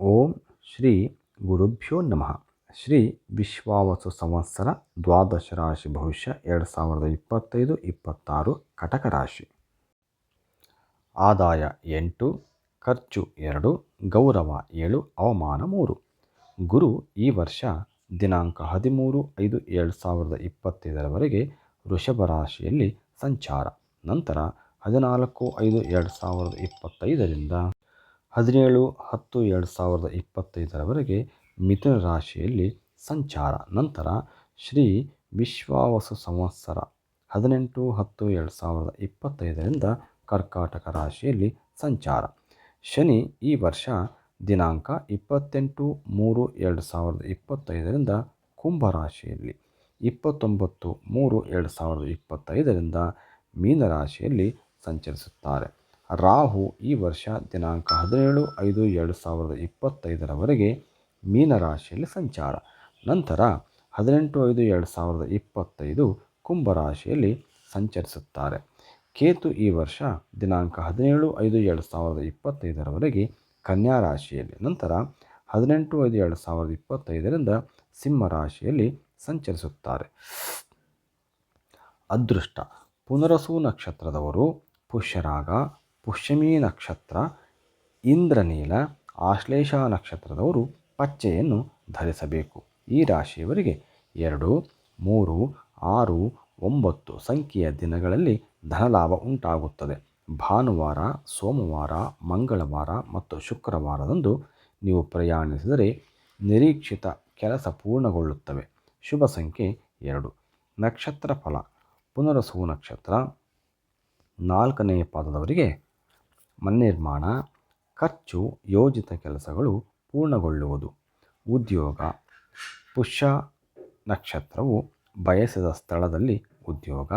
ಓಂ ಶ್ರೀ ಗುರುಭ್ಯೋ ನಮಃ. ಶ್ರೀ ವಿಶ್ವಾವಸು ಸಂವತ್ಸರ ದ್ವಾದಶ ರಾಶಿ ಭವಿಷ್ಯ ಎರಡು ಸಾವಿರದ ಇಪ್ಪತ್ತೈದು ಇಪ್ಪತ್ತಾರು ಕಟಕ ರಾಶಿ. ಆದಾಯ ಎಂಟು, ಖರ್ಚು ಎರಡು, ಗೌರವ ಏಳು, ಅವಮಾನ ಮೂರು. ಗುರು ಈ ವರ್ಷ ದಿನಾಂಕ ಹದಿಮೂರು ಐದು ಎರಡು ಸಾವಿರದ ಇಪ್ಪತ್ತೈದರವರೆಗೆ ವೃಷಭ ರಾಶಿಯಲ್ಲಿ ಸಂಚಾರ. ನಂತರ ಹದಿನಾಲ್ಕು ಐದು ಎರಡು ಸಾವಿರದ ಇಪ್ಪತ್ತೈದರಿಂದ ಹದಿನೇಳು ಹತ್ತು ಎರಡು ಸಾವಿರದ ಇಪ್ಪತ್ತೈದರವರೆಗೆ ಮಿಥುನ ರಾಶಿಯಲ್ಲಿ ಸಂಚಾರ ನಂತರ ಶ್ರೀ ವಿಶ್ವಾವಸು ಸಂವತ್ಸರ ಹದಿನೆಂಟು ಹತ್ತು ಎರಡು ಸಾವಿರದ ಇಪ್ಪತ್ತೈದರಿಂದ ಕರ್ಕಾಟಕ ರಾಶಿಯಲ್ಲಿ ಸಂಚಾರ. ಶನಿ ಈ ವರ್ಷ ದಿನಾಂಕ ಇಪ್ಪತ್ತೆಂಟು ಮೂರು ಎರಡು ಸಾವಿರದ ಇಪ್ಪತ್ತೈದರಿಂದ ಕುಂಭ ರಾಶಿಯಲ್ಲಿ, ಇಪ್ಪತ್ತೊಂಬತ್ತು ಮೂರು ಎರಡು ಸಾವಿರದ ಇಪ್ಪತ್ತೈದರಿಂದ ಮೀನರಾಶಿಯಲ್ಲಿ ಸಂಚರಿಸುತ್ತಾರೆ. ರಾಹು ಈ ವರ್ಷ ದಿನಾಂಕ ಹದಿನೇಳು ಐದು ಎರಡು ಸಾವಿರದ ಇಪ್ಪತ್ತೈದರವರೆಗೆ ಮೀನರಾಶಿಯಲ್ಲಿ ಸಂಚಾರ. ನಂತರ ಹದಿನೆಂಟು ಐದು ಎರಡು ಸಾವಿರದ ಇಪ್ಪತ್ತೈದು ಕುಂಭರಾಶಿಯಲ್ಲಿ ಸಂಚರಿಸುತ್ತಾರೆ. ಕೇತು ಈ ವರ್ಷ ದಿನಾಂಕ ಹದಿನೇಳು ಐದು ಎರಡು ಸಾವಿರದ ಇಪ್ಪತ್ತೈದರವರೆಗೆ ಕನ್ಯಾ ರಾಶಿಯಲ್ಲಿ, ನಂತರ ಹದಿನೆಂಟು ಐದು ಎರಡು ಸಾವಿರದ ಇಪ್ಪತ್ತೈದರಿಂದ ಸಿಂಹ ರಾಶಿಯಲ್ಲಿ ಸಂಚರಿಸುತ್ತಾರೆ. ಅದೃಷ್ಟ. ಪುನರಸು ನಕ್ಷತ್ರದವರು ಪುಷ್ಯರಾಗ ಪುಷ್ಯಮಿ ನಕ್ಷತ್ರ, ಇಂದ್ರನೀಲ, ಆಶ್ಲೇಷ ನಕ್ಷತ್ರದವರು ಪಚ್ಚೆಯನ್ನು ಧರಿಸಬೇಕು. ಈ ರಾಶಿಯವರಿಗೆ ಎರಡು, ಮೂರು, ಆರು, ಒಂಬತ್ತು ಸಂಖ್ಯೆಯ ದಿನಗಳಲ್ಲಿ ಧನಲಾಭ ಉಂಟಾಗುತ್ತದೆ. ಭಾನುವಾರ, ಸೋಮವಾರ, ಮಂಗಳವಾರ ಮತ್ತು ಶುಕ್ರವಾರದಂದು ನೀವು ಪ್ರಯಾಣಿಸಿದರೆ ನಿರೀಕ್ಷಿತ ಕೆಲಸ ಪೂರ್ಣಗೊಳ್ಳುತ್ತವೆ. ಶುಭ ಸಂಖ್ಯೆ ಎರಡು. ನಕ್ಷತ್ರ ಫಲ. ಪುನರಸು ನಕ್ಷತ್ರ ನಾಲ್ಕನೇ ಪಾದದವರಿಗೆ ಮನ್ನಿರ್ಮಾಣ, ಖರ್ಚು, ಯೋಜಿತ ಕೆಲಸಗಳು ಪೂರ್ಣಗೊಳ್ಳುವುದು. ಉದ್ಯೋಗ, ಪುಷ್ಯ ನಕ್ಷತ್ರವು ಬಯಸಿದ ಸ್ಥಳದಲ್ಲಿ ಉದ್ಯೋಗ,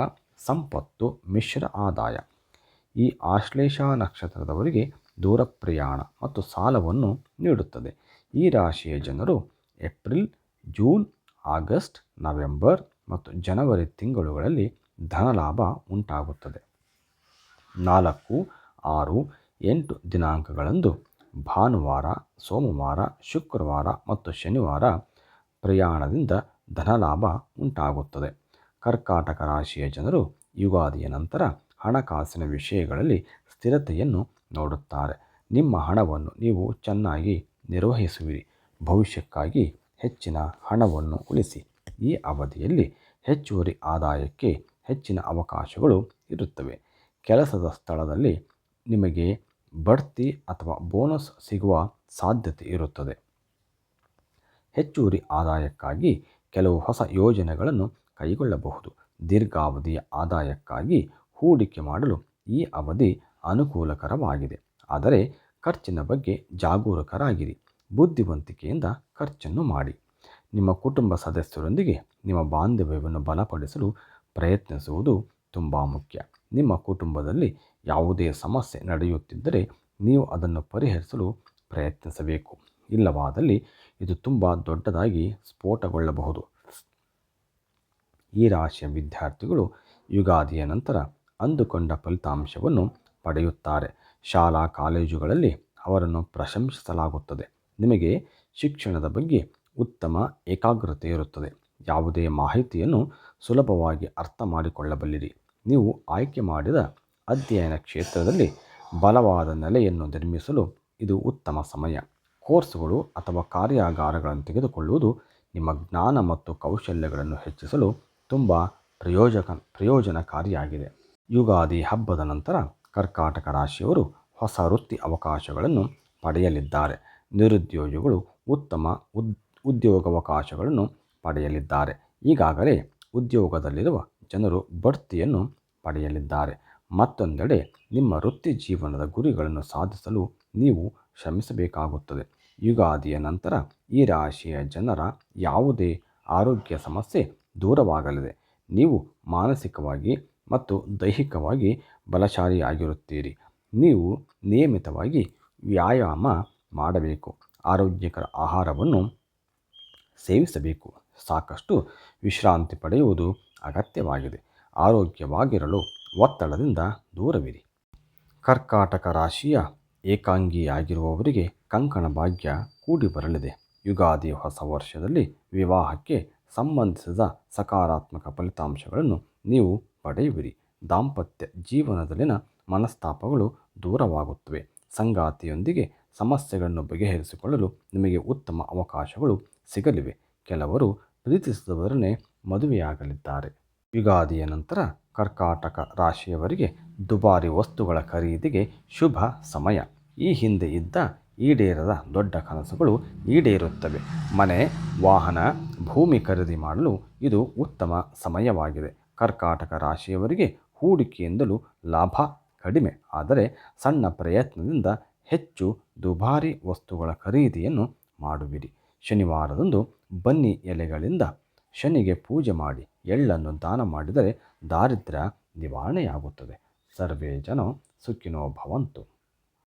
ಸಂಪತ್ತು, ಮಿಶ್ರ ಆದಾಯ. ಈ ಆಶ್ಲೇಷ ನಕ್ಷತ್ರದವರಿಗೆ ದೂರ ಪ್ರಯಾಣ ಮತ್ತು ಸಾಲವನ್ನು ನೀಡುತ್ತದೆ. ಈ ರಾಶಿಯ ಜನರು ಏಪ್ರಿಲ್, ಜೂನ್, ಆಗಸ್ಟ್, ನವೆಂಬರ್ ಮತ್ತು ಜನವರಿ ತಿಂಗಳುಗಳಲ್ಲಿ ಧನಲಾಭ ಉಂಟಾಗುತ್ತದೆ. ನಾಲ್ಕು ಆರು, ಎಂಟು ದಿನಾಂಕಗಳಂದು ಭಾನುವಾರ, ಸೋಮವಾರ, ಶುಕ್ರವಾರ ಮತ್ತು ಶನಿವಾರ ಪ್ರಯಾಣದಿಂದ ಧನಲಾಭ ಉಂಟಾಗುತ್ತದೆ. ಕರ್ಕಾಟಕ ರಾಶಿಯ ಜನರು ಯುಗಾದಿಯ ನಂತರ ಹಣಕಾಸಿನ ವಿಷಯಗಳಲ್ಲಿ ಸ್ಥಿರತೆಯನ್ನು ನೋಡುತ್ತಾರೆ. ನಿಮ್ಮ ಹಣವನ್ನು ನೀವು ಚೆನ್ನಾಗಿ ನಿರ್ವಹಿಸುವಿರಿ. ಭವಿಷ್ಯಕ್ಕಾಗಿ ಹೆಚ್ಚಿನ ಹಣವನ್ನು ಉಳಿಸಿ. ಈ ಅವಧಿಯಲ್ಲಿ ಹೆಚ್ಚುವರಿ ಆದಾಯಕ್ಕೆ ಹೆಚ್ಚಿನ ಅವಕಾಶಗಳು ಇರುತ್ತವೆ. ಕೆಲಸದ ಸ್ಥಳದಲ್ಲಿ ನಿಮಗೆ ಬಡ್ತಿ ಅಥವಾ ಬೋನಸ್ ಸಿಗುವ ಸಾಧ್ಯತೆ ಇರುತ್ತದೆ. ಹೆಚ್ಚುವರಿ ಆದಾಯಕ್ಕಾಗಿ ಕೆಲವು ಹೊಸ ಯೋಜನೆಗಳನ್ನು ಕೈಗೊಳ್ಳಬಹುದು. ದೀರ್ಘಾವಧಿಯ ಆದಾಯಕ್ಕಾಗಿ ಹೂಡಿಕೆ ಮಾಡಲು ಈ ಅವಧಿ ಅನುಕೂಲಕರವಾಗಿದೆ. ಆದರೆ ಖರ್ಚಿನ ಬಗ್ಗೆ ಜಾಗರೂಕರಾಗಿರಿ. ಬುದ್ಧಿವಂತಿಕೆಯಿಂದ ಖರ್ಚನ್ನು ಮಾಡಿ. ನಿಮ್ಮ ಕುಟುಂಬ ಸದಸ್ಯರೊಂದಿಗೆ ನಿಮ್ಮ ಬಾಂಧವ್ಯವನ್ನು ಬಲಪಡಿಸಲು ಪ್ರಯತ್ನಿಸುವುದು ತುಂಬ ಮುಖ್ಯ. ನಿಮ್ಮ ಕುಟುಂಬದಲ್ಲಿ ಯಾವುದೇ ಸಮಸ್ಯೆ ನಡೆಯುತ್ತಿದ್ದರೆ ನೀವು ಅದನ್ನು ಪರಿಹರಿಸಲು ಪ್ರಯತ್ನಿಸಬೇಕು. ಇಲ್ಲವಾದಲ್ಲಿ ಇದು ತುಂಬ ದೊಡ್ಡದಾಗಿ ಸ್ಫೋಟಗೊಳ್ಳಬಹುದು. ಈ ರಾಶಿಯ ವಿದ್ಯಾರ್ಥಿಗಳು ಯುಗಾದಿಯ ನಂತರ ಅಂದುಕೊಂಡ ಫಲಿತಾಂಶವನ್ನು ಪಡೆಯುತ್ತಾರೆ. ಶಾಲಾ ಕಾಲೇಜುಗಳಲ್ಲಿ ಅವರನ್ನು ಪ್ರಶಂಸಿಸಲಾಗುತ್ತದೆ. ನಿಮಗೆ ಶಿಕ್ಷಣದ ಬಗ್ಗೆ ಉತ್ತಮ ಏಕಾಗ್ರತೆ ಇರುತ್ತದೆ. ಯಾವುದೇ ಮಾಹಿತಿಯನ್ನು ಸುಲಭವಾಗಿ ಅರ್ಥ ಮಾಡಿಕೊಳ್ಳಬಲ್ಲಿರಿ. ನೀವು ಆಯ್ಕೆ ಮಾಡಿದ ಅಧ್ಯಯನ ಕ್ಷೇತ್ರದಲ್ಲಿ ಬಲವಾದ ನೆಲೆಯನ್ನು ನಿರ್ಮಿಸಲು ಇದು ಉತ್ತಮ ಸಮಯ. ಕೋರ್ಸ್ಗಳು ಅಥವಾ ಕಾರ್ಯಾಗಾರಗಳನ್ನು ತೆಗೆದುಕೊಳ್ಳುವುದು ನಿಮ್ಮ ಜ್ಞಾನ ಮತ್ತು ಕೌಶಲ್ಯಗಳನ್ನು ಹೆಚ್ಚಿಸಲು ತುಂಬ ಪ್ರಯೋಜಕ, ಪ್ರಯೋಜನಕಾರಿಯಾಗಿದೆ. ಯುಗಾದಿ ಹಬ್ಬದ ನಂತರ ಕರ್ಕಾಟಕ ರಾಶಿಯವರು ಹೊಸ ವೃತ್ತಿ ಅವಕಾಶಗಳನ್ನು ಪಡೆಯಲಿದ್ದಾರೆ. ನಿರುದ್ಯೋಗಿಗಳು ಉತ್ತಮ ಉದ್, ಉದ್ಯೋಗಾವಕಾಶಗಳನ್ನು ಪಡೆಯಲಿದ್ದಾರೆ. ಈಗಾಗಲೇ ಉದ್ಯೋಗದಲ್ಲಿರುವ ಜನರು ಬಡ್ತಿಯನ್ನು ಪಡೆಯಲಿದ್ದಾರೆ. ಮತ್ತೊಂದೆಡೆ, ನಿಮ್ಮ ವೃತ್ತಿ ಜೀವನದ ಗುರಿಗಳನ್ನು ಸಾಧಿಸಲು ನೀವು ಶ್ರಮಿಸಬೇಕಾಗುತ್ತದೆ. ಯುಗಾದಿಯ ನಂತರ ಈ ರಾಶಿಯ ಜನರ ಯಾವುದೇ ಆರೋಗ್ಯ ಸಮಸ್ಯೆ ದೂರವಾಗಲಿದೆ. ನೀವು ಮಾನಸಿಕವಾಗಿ ಮತ್ತು ದೈಹಿಕವಾಗಿ ಬಲಶಾಲಿಯಾಗಿರುತ್ತೀರಿ. ನೀವು ನಿಯಮಿತವಾಗಿ ವ್ಯಾಯಾಮ ಮಾಡಬೇಕು. ಆರೋಗ್ಯಕರ ಆಹಾರವನ್ನು ಸೇವಿಸಬೇಕು. ಸಾಕಷ್ಟು ವಿಶ್ರಾಂತಿ ಪಡೆಯುವುದು ಅಗತ್ಯವಾಗಿದೆ. ಆರೋಗ್ಯವಾಗಿರಲು ಒತ್ತಡದಿಂದ ದೂರವಿರಿ. ಕರ್ಕಾಟಕ ರಾಶಿಯ ಏಕಾಂಗಿಯಾಗಿರುವವರಿಗೆ ಕಂಕಣ ಭಾಗ್ಯ ಕೂಡಿ ಬರಲಿದೆ. ಯುಗಾದಿ ಹೊಸ ವರ್ಷದಲ್ಲಿ ವಿವಾಹಕ್ಕೆ ಸಂಬಂಧಿಸಿದ ಸಕಾರಾತ್ಮಕ ಫಲಿತಾಂಶಗಳನ್ನು ನೀವು ಪಡೆಯುವಿರಿ. ದಾಂಪತ್ಯ ಜೀವನದಲ್ಲಿನ ಮನಸ್ತಾಪಗಳು ದೂರವಾಗುತ್ತವೆ. ಸಂಗಾತಿಯೊಂದಿಗೆ ಸಮಸ್ಯೆಗಳನ್ನು ಬಗೆಹರಿಸಿಕೊಳ್ಳಲು ನಿಮಗೆ ಉತ್ತಮ ಅವಕಾಶಗಳು ಸಿಗಲಿವೆ. ಕೆಲವರು ಪ್ರೀತಿಸಿದವರನ್ನೇ ಮದುವೆಯಾಗಲಿದ್ದಾರೆ. ಯುಗಾದಿಯ ನಂತರ ಕರ್ಕಾಟಕ ರಾಶಿಯವರಿಗೆ ದುಬಾರಿ ವಸ್ತುಗಳ ಖರೀದಿಗೆ ಶುಭ ಸಮಯ. ಈ ಹಿಂದೆ ಇದ್ದ ಈಡೇರದ ದೊಡ್ಡ ಕನಸುಗಳು ಈಡೇರುತ್ತವೆ. ಮನೆ, ವಾಹನ, ಭೂಮಿ ಖರೀದಿ ಮಾಡಲು ಇದು ಉತ್ತಮ ಸಮಯವಾಗಿದೆ. ಕರ್ಕಾಟಕ ರಾಶಿಯವರಿಗೆ ಹೂಡಿಕೆಯಿಂದಲೂ ಲಾಭ ಕಡಿಮೆ. ಆದರೆ ಸಣ್ಣ ಪ್ರಯತ್ನದಿಂದ ಹೆಚ್ಚು ದುಬಾರಿ ವಸ್ತುಗಳ ಖರೀದಿಯನ್ನು ಮಾಡುವಿರಿ. ಶನಿವಾರದಂದು ಬನ್ನಿ ಎಲೆಗಳಿಂದ ಶನಿಗೆ ಪೂಜೆ ಮಾಡಿ ಎಳ್ಳನ್ನು ದಾನ ಮಾಡಿದರೆ ದಾರಿದ್ರ್ಯ ನಿವಾರಣೆಯಾಗುತ್ತದೆ. ಸರ್ವೇ ಜನ ಸುಖಿನೋ ಭವಂತು.